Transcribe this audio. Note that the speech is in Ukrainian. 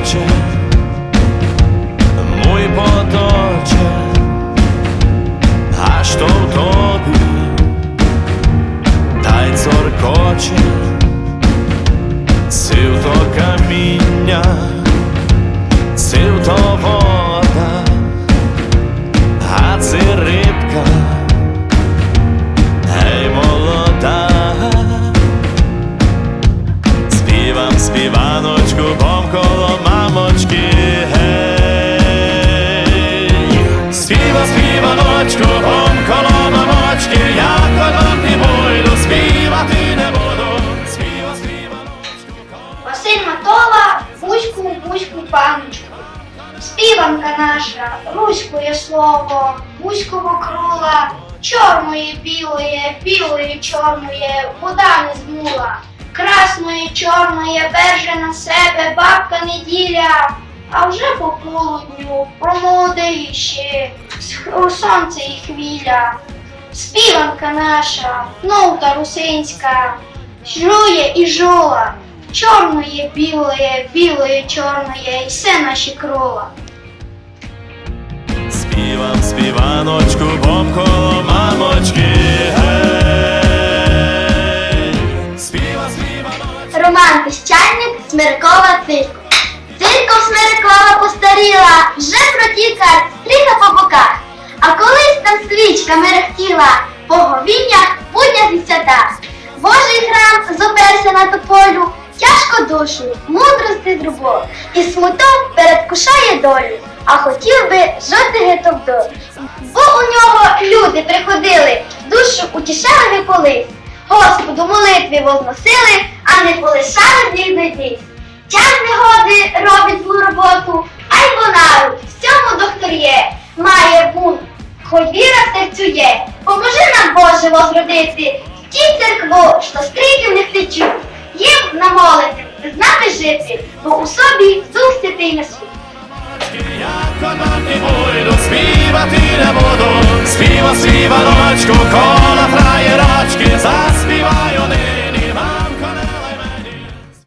otoczę Mój potoczek Співанка наша, руськое слово, Бузького крула, чорної білої, білої чорної, вода не змула, красної чорної берже на себе бабка неділя, а вже по полудню промолодий ще у сонце і хвіля. Співанка наша, ноута русинська, жує і жула, чорної, білої, білої, чорної, і все наші крола. Співам співаночку, бом коло мамочки, гей. Співа співаночку. Роман Піщальник, Смиркова цирку. Цирков Смиркова постаріла, вже протіка стріха по боках. А колись там свічка мерехтіла, по говіннях буднях і святах. Божий храм зоперся на тополю, душу, мудрости друбо, і смуток передкушає долю, а хотів би жити гетто вдоль. Бо у нього люди приходили, душу утішали колись. Господу молитви возносили, а не полишали з них дойтись. Час негоди робить злу роботу, а й вона всьому доктор є, має бунт, хоч віра серцю є. Поможи нам, Боже, возродити в тій церкву, що скриків не втечуть. Їм намолити, з нами жити, бо у собі Дух Святий на світ. Співа коло фраєрочки, заспіваю